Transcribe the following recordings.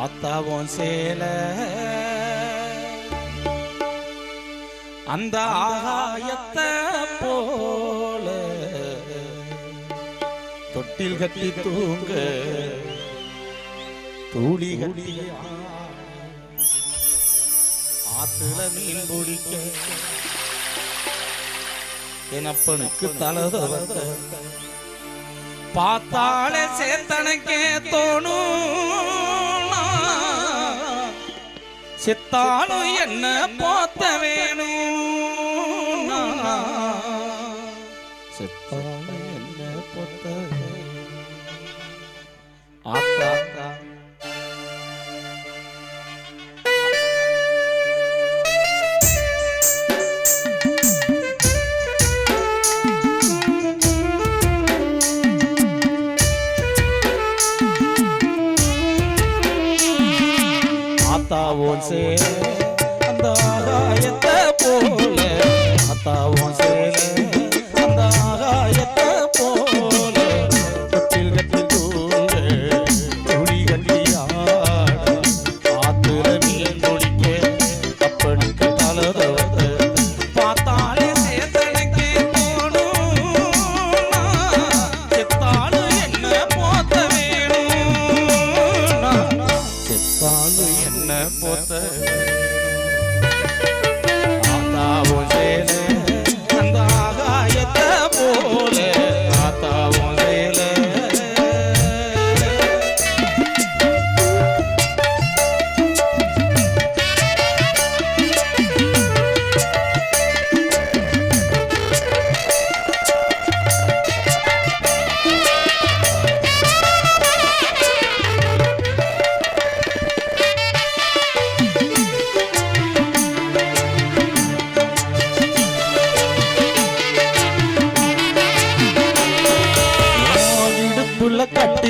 ஆத்தாவும் சேல. அந்த ஆகாயத்தை போல தொட்டில் கட்டி தூங்க தூளி கட்டி ஆத்துல மீன் பிடிக்க எனப்பனுக்கு தலதவத்த பார்த்தாலே சேத்தனக்கே தோணும். செத்தாலும் என்ன போத்த வேணும்? செத்தாலும் என்ன போத்த வேணும்? ஆத்தா. ஆத்தா ஆத்தாவும்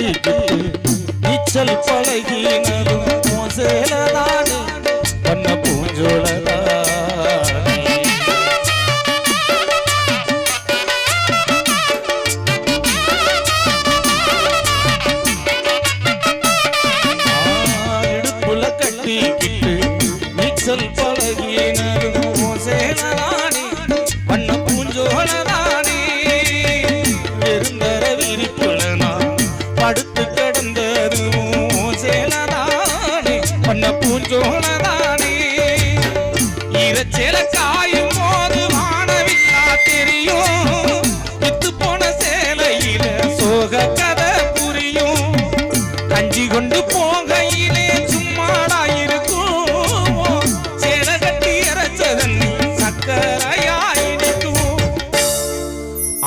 நீச்சல் பழகினரும்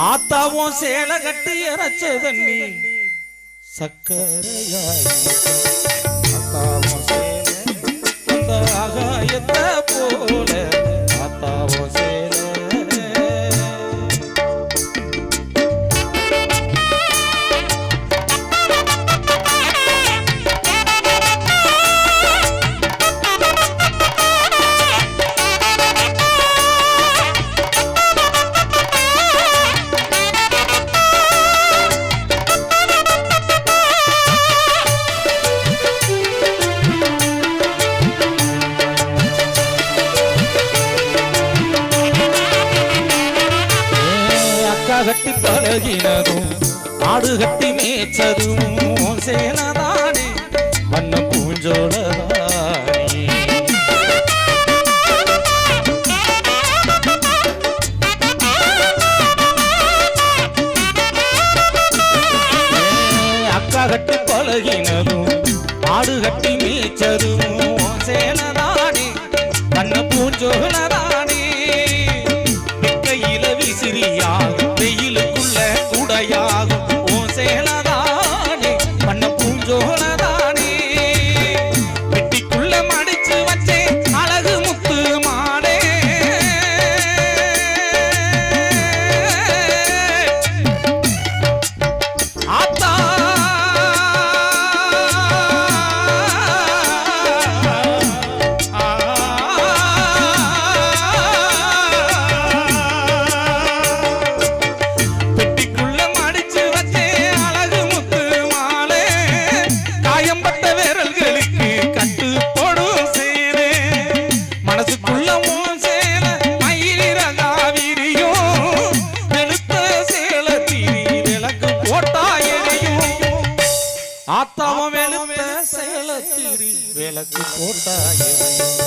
ஆத்தாவும் சேல கட்டி இறைச்ச தண்ணி சக்கரையாய் கட்டி பழகினதும் ஆடு கட்டி மேய்ச்சதும் சேனதானே. வண்ண பூஞ்சோழதானே அக்கா கட்டி பழகினதும் ஆடு கட்டி மேய்ச்சதும் சேனதானே. வண்ண பூஞ்சோழதானே लग पोता